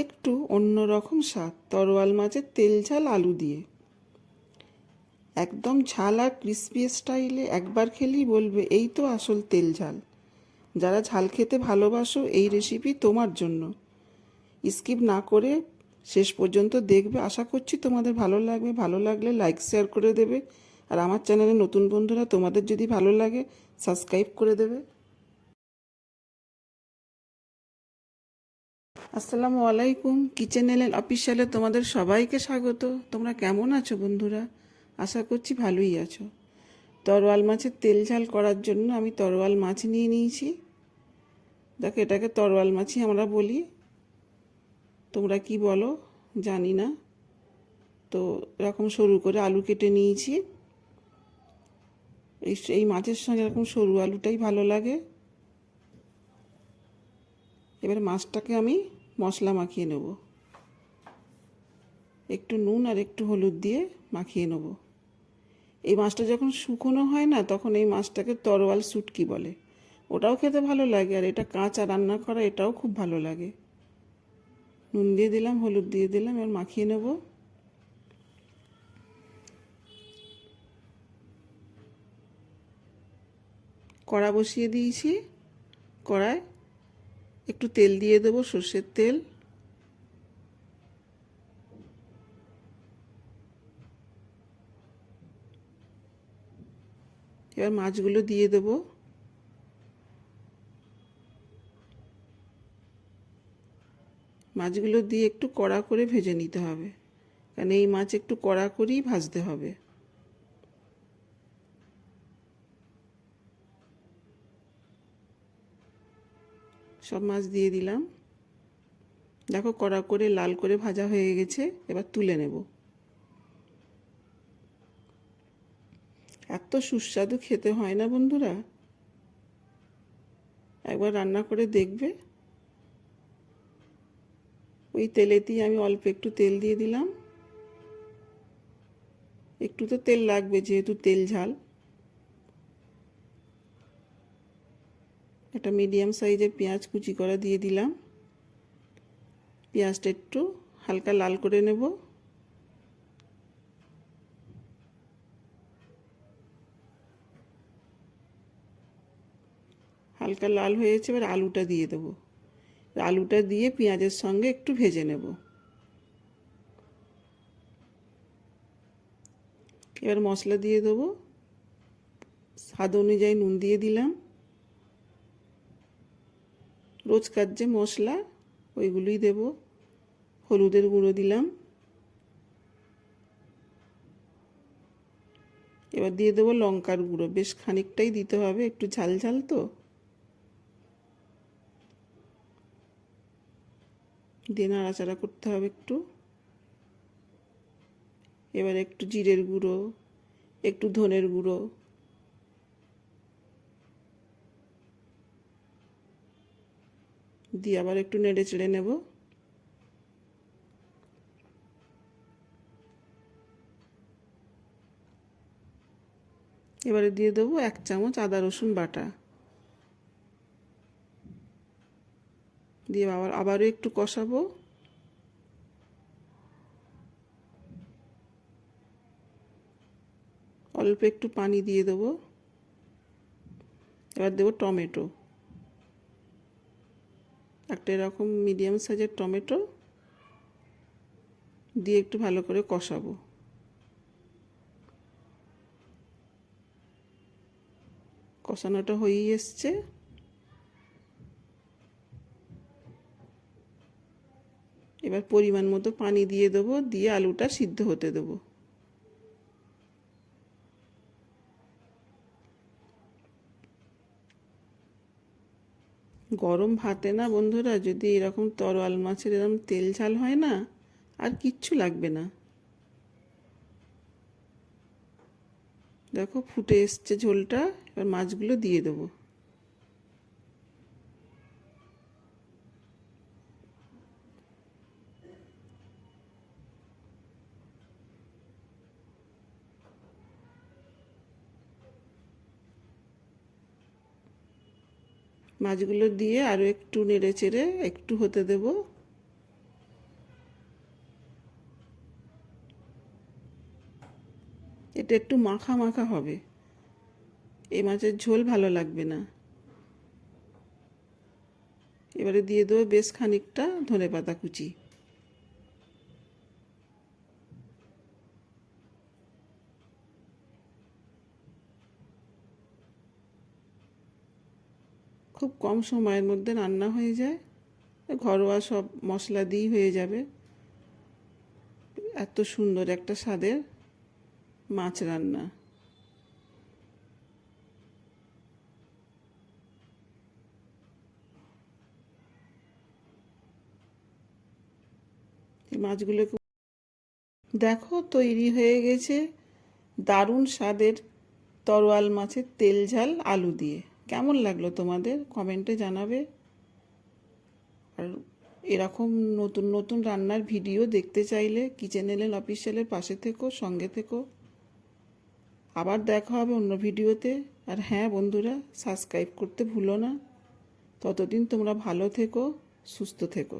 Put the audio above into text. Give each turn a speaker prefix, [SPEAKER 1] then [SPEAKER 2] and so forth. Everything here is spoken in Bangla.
[SPEAKER 1] একটু অন্যরকম স্বাদ, তরোয়াল মাছের তেল ঝাল আলু দিয়ে। একদম ঝাল আর ক্রিসপি স্টাইলে একবার খেলেই বলবে, এই তো আসল তেল ঝাল। যারা ঝাল খেতে ভালোবাসো, এই রেসিপি তোমার জন্য। স্কিপ না করে শেষ পর্যন্ত দেখবে। আশা করছি তোমাদের ভালো লাগবে। ভালো লাগলে লাইক শেয়ার করে দেবে। আর আমার চ্যানেলে নতুন বন্ধুরা তোমাদের যদি ভালো লাগে সাবস্ক্রাইব করে দেবে। আসসালামু আলাইকুম। কিচেন এলেন অফিসিয়ালে তোমাদের সবাইকে স্বাগত। তোমরা কেমন আছো বন্ধুরা? আশা করছি ভালোই আছো। তরোয়াল মাছের তেল ঝাল করার জন্য আমি তরোয়াল মাছ নিয়ে নিয়েছি। দেখো, এটাকে তরোয়াল মাছই আমরা বলি। তোমরা কি বলো? জানি না। তো এরকম সরু করে আলু কেটে নিয়েছি। এই এই মাছের সঙ্গে এরকম সরু আলুটাই ভালো লাগে। এবার মাছটাকে আমি মশলা মাখিয়ে নেব। একটু নুন আর একটু হলুদ দিয়ে মাখিয়ে নেব। এই মাছটা যখন শুকনো হয় না, তখন এই মাছটাকে তরোয়াল সুটকি বলে। ওটাও খেতে ভালো লাগে আর এটা কাঁচা রান্না করা, এটাও খুব ভালো লাগে। নুন দিয়ে দিলাম, হলুদ দিয়ে দিলাম, এবার মাখিয়ে নেব। কড়া বসিয়ে দিয়েছি কড়ায়। একটু তেল দিয়ে দেবো, সর্ষের তেল। এবার মাছগুলো দিয়ে দেবো। মাছগুলো দিয়ে একটু কড়া করে ভেজে নিতে হবে। কারণ এই মাছ একটু কড়া করেই ভাজতে হবে। সব মাছ দিয়ে দিলাম। দেখো কড়া করে লাল করে ভাজা হয়ে গেছে, এবার তুলে নেব। এত সুস্বাদু খেতে হয় না বন্ধুরা? একবার রান্না করে দেখবে। ওই তেলেতেই আমি অল্প একটু তেল দিয়ে দিলাম। একটু তো তেল লাগবে, যেহেতু তেল ঝাল। একটা মিডিয়াম সাইজের পেঁয়াজ কুচি করা দিয়ে দিলাম। পেঁয়াজটা একটু হালকা লাল করে নেব। হালকা লাল হয়েছে এবার আলুটা দিয়ে দেবো। আলুটা দিয়ে পেঁয়াজের সঙ্গে একটু ভেজে নেব। এবার মশলা দিয়ে দেবো। স্বাদ অনুযায়ী নুন দিয়ে দিলাম। রোজকার যে মশলা, ওইগুলোই দেব। হলুদের গুঁড়ো দিলাম। এবার দিয়ে দেবো লঙ্কার গুঁড়ো। বেশ খানিকটাই দিতে হবে, একটু ঝাল ঝাল তো। দিয়ে নাড়াচাড়া করতে হবে একটু। এবার একটু জিরের গুঁড়ো, একটু ধনের গুঁড়ো দিয়ে আবার একটু নেড়ে চেড়ে নেব। এবারে দিয়ে দেবো এক চামচ আদা রসুন বাটা। দিয়ে আবার, আবারও একটু কষাবো। অল্প একটু পানি দিয়ে দেবো। এবার দেবো টমেটো। একটা এরকম মিডিয়াম সাইজের টমেটো দিয়ে একটু ভালো করে কষাবো। কষানোটা হয়েই এসছে। এবার পরিমাণ মতো পানি দিয়ে দেবো, দিয়ে আলুটা সিদ্ধ হতে দেবো। গরম ভাতে না বন্ধুরা, যদি এরকম তরোয়াল মাছের এরকম তেল ঝাল হয় না, আর কিচ্ছু লাগবে না। দেখো ফুটে এসছে ঝোলটা, এবার মাছগুলো দিয়ে দেবো। মাছগুলো দিয়ে আরও একটু নেড়ে চেড়ে একটু হতে দেব। এটা একটু মাখা মাখা হবে। এই মাছের ঝোল ভালো লাগবে না। এবারে দিয়ে দেবো বেশ খানিকটা ধনে পাতা কুচি। খুব কম সময়ের মধ্যে রান্না হয়ে যায়। ঘরোয়া সব মশলা দিয়েই হয়ে যাবে। এত সুন্দর একটা স্বাদের মাছ রান্না। মাছগুলোকে দেখো, তৈরি হয়ে গেছে দারুণ স্বাদের তরোয়াল মাছের তেল ঝাল আলু দিয়ে। কেমন লাগল তোমাদের? কমেন্টে জানাবে। আর এরকম নতুন নতুন রান্নার ভিডিও দেখতে চাইলে কিচেন এলেন অফিসিয়ালের পাশে থেকো, সঙ্গে থেকো। আবার দেখা হবে অন্য ভিডিওতে আর হ্যাঁ বন্ধুরা সাবস্ক্রাইব করতে ভুলো না। ততদিন তোমরা ভালো থেকো, সুস্থ থেকো।